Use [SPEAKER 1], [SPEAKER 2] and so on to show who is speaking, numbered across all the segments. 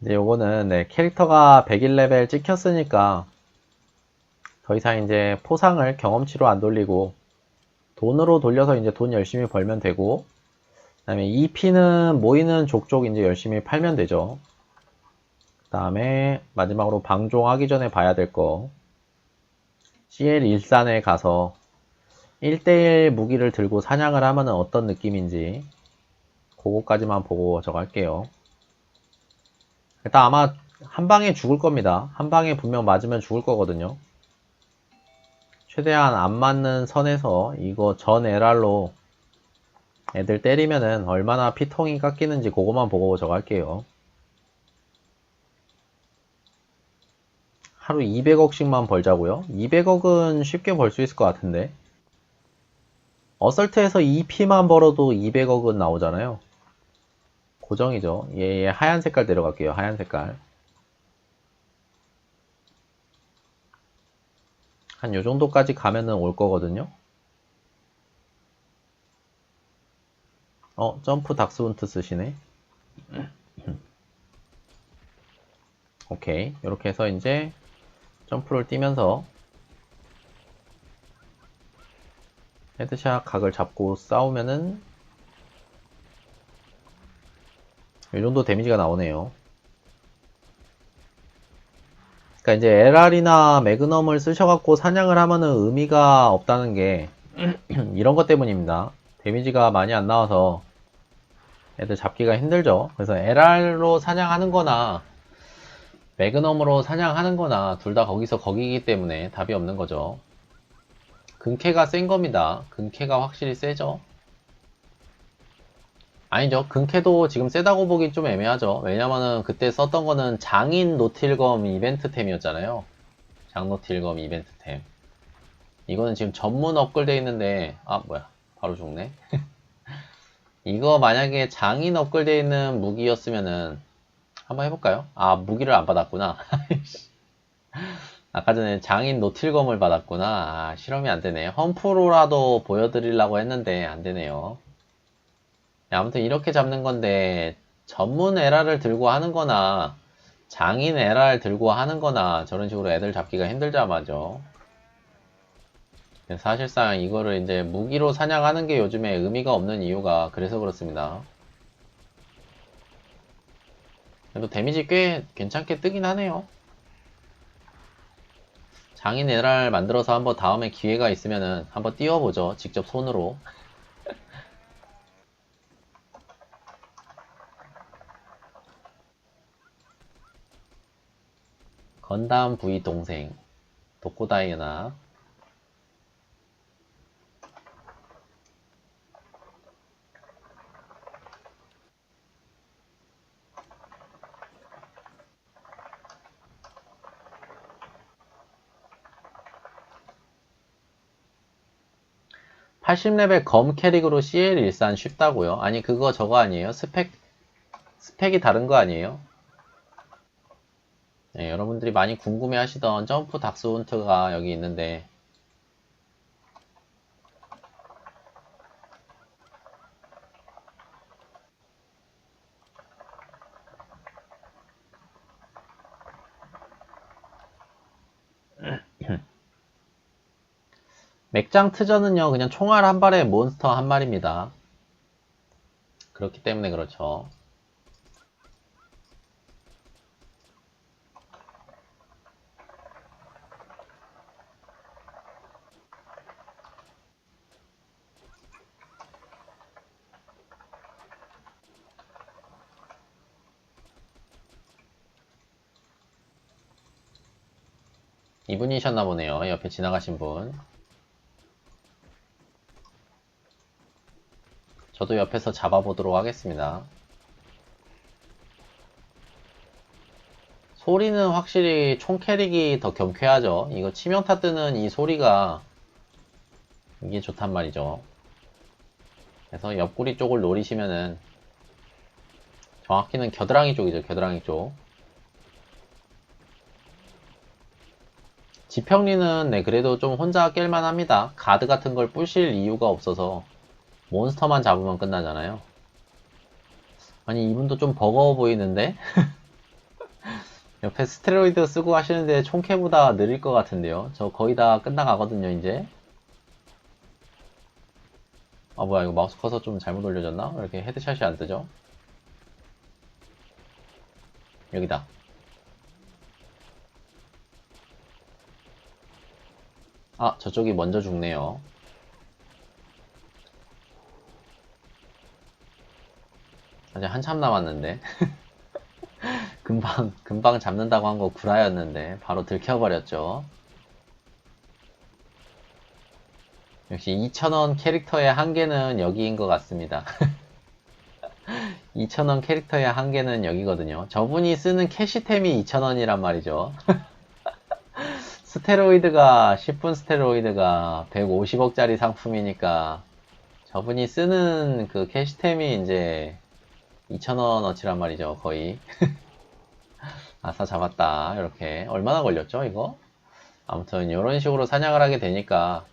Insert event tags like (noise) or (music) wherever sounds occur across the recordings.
[SPEAKER 1] 이제 요거는 네, 캐릭터가 101레벨 찍혔으니까 더 이상 이제 포상을 경험치로 안 돌리고 돈으로 돌려서 이제 돈 열심히 벌면 되고 그 다음에 EP는 모이는 족족 이제 열심히 팔면 되죠. 그 다음에 마지막으로 방종하기 전에 봐야 될 거 CL 일산에 가서 1대1 무기를 들고 사냥을 하면 어떤 느낌인지 그거까지만 보고 저거 할게요. 일단 아마 한 방에 죽을 겁니다. 한 방에 분명 맞으면 죽을 거거든요. 최대한 안 맞는 선에서 이거 전 LR로 애들 때리면은 얼마나 피통이 깎이는지 그거만 보고 저거 할게요. 하루 200억씩만 벌자고요? 200억은 쉽게 벌 수 있을 것 같은데. 어설트에서 2P만 벌어도 200억은 나오잖아요. 고정이죠. 얘, 얘 하얀 색깔 데려갈게요. 하얀 색깔. 한 요 정도까지 가면은 올 거거든요. 어, 점프 닥스훈트 쓰시네. (clears throat) 오케이. 이렇게 해서 이제 점프를 뛰면서 헤드샷 각을 잡고 싸우면은 이 정도 데미지가 나오네요. 그러니까 이제 LR이나 매그넘을 쓰셔갖고 사냥을 하면은 의미가 없다는 게 (clears throat) 이런 것 때문입니다. 데미지가 많이 안 나와서 애들 잡기가 힘들죠. 그래서 LR로 사냥하는 거나 매그넘으로 사냥하는 거나 둘 다 거기서 거기기 때문에 답이 없는 거죠. 근캐가 센 겁니다. 근캐가 확실히 세죠. 아니죠. 근캐도 지금 세다고 보기 좀 애매하죠. 왜냐면은 그때 썼던 거는 장인 노틸검 이벤트템이었잖아요. 장노틸검 이벤트템. 이거는 지금 전문 업글돼 있는데, 아, 뭐야. 바로 죽네. (laughs) 이거 만약에 장인 업글돼 있는 무기였으면은, 한번 해볼까요? 아, 무기를 안 받았구나. (laughs) 아까 전에 장인 노틸검을 받았구나. 아, 실험이 안 되네. 험프로라도 보여드리려고 했는데, 안 되네요. 네, 아무튼 이렇게 잡는 건데 전문 에라를 들고 하는 거나 장인 에라를 들고 하는 거나 저런 식으로 애들 잡기가 힘들자마죠. 사실상 이거를 이제 무기로 사냥하는 게 요즘에 의미가 없는 이유가 그래서 그렇습니다. 그래도 데미지 꽤 괜찮게 뜨긴 하네요. 장인 에라를 만들어서 한번 다음에 기회가 있으면은 한번 띄워보죠. 직접 손으로. 건담 V 동생 도코다이나 (80레벨) 검 캐릭으로 CL 일산 쉽다고요? 아니 그거 저거 아니에요? 스펙 스펙이 다른 거 아니에요? 네, 여러분들이 많이 궁금해 하시던 점프 닥스훈트가 여기 있는데. (clears throat) 맥장 트저는요 그냥 총알 한 발에 몬스터 한 마리입니다. 그렇기 때문에 그렇죠 이분이셨나 보네요. 옆에 지나가신 분. 저도 옆에서 잡아보도록 하겠습니다. 소리는 확실히 총 캐릭이 더 경쾌하죠. 이거 치명타 뜨는 이 소리가 이게 좋단 말이죠. 그래서 옆구리 쪽을 노리시면은 정확히는 겨드랑이 쪽이죠. 겨드랑이 쪽. 지평리는 네 그래도 좀 혼자 깰만 합니다. 가드 같은 걸 부실 이유가 없어서 몬스터만 잡으면 끝나잖아요. 아니 이분도 좀 버거워 보이는데? (laughs) 옆에 스테로이드 쓰고 하시는데 총캐보다 느릴 것 같은데요. 저 거의 다 끝나가거든요, 이제. 아, 뭐야, 이거 마우스 커서 좀 잘못 올려졌나? 왜 이렇게 헤드샷이 안 뜨죠? 여기다. 아, 저쪽이 먼저 죽네요. 아직 한참 남았는데. (laughs) 금방, 금방 잡는다고 한 거 구라였는데, 바로 들켜버렸죠. 역시 2,000원 캐릭터의 한계는 여기인 것 같습니다. (laughs) 2,000원 캐릭터의 한계는 여기거든요. 저분이 쓰는 캐시템이 2,000원이란 말이죠. (laughs) 스테로이드가, 10분 스테로이드가 150억짜리 상품이니까, 저분이 쓰는 그 캐시템이 이제 2,000원 어치란 말이죠, 거의. (laughs) 아싸, 잡았다. 이렇게. 얼마나 걸렸죠, 이거? 아무튼, 이런 식으로 사냥을 하게 되니까,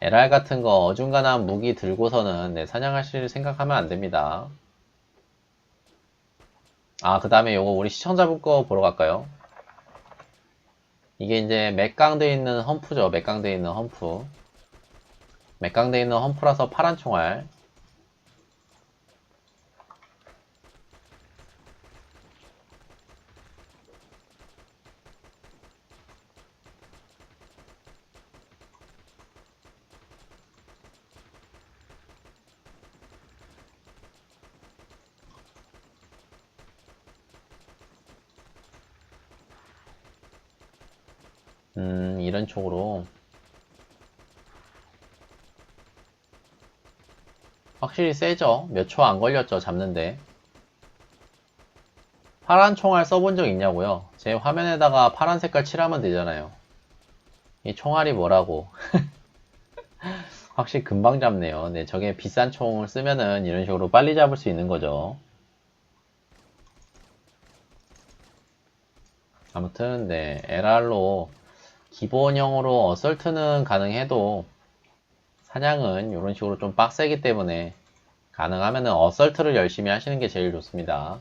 [SPEAKER 1] LR 같은 거 어중간한 무기 들고서는 네, 사냥하실 생각하면 안 됩니다. 아, 그 다음에 요거 우리 시청자분 거 보러 갈까요? 이게 이제 맥강돼 있는 험프죠. 맥강돼 있는 험프. 맥강돼 있는 험프라서 파란 총알. 음, 이런 쪽으로. 확실히 세죠? 몇 초 안 걸렸죠, 잡는데. 파란 총알 써본 적 있냐고요? 제 화면에다가 파란 색깔 칠하면 되잖아요. 이 총알이 뭐라고. (laughs) 확실히 금방 잡네요. 네, 저게 비싼 총을 쓰면은 이런 식으로 빨리 잡을 수 있는 거죠. 아무튼, 네, LR로 기본형으로 어설트는 가능해도 사냥은 이런 식으로 좀 빡세기 때문에 가능하면은 어설트를 열심히 하시는 게 제일 좋습니다.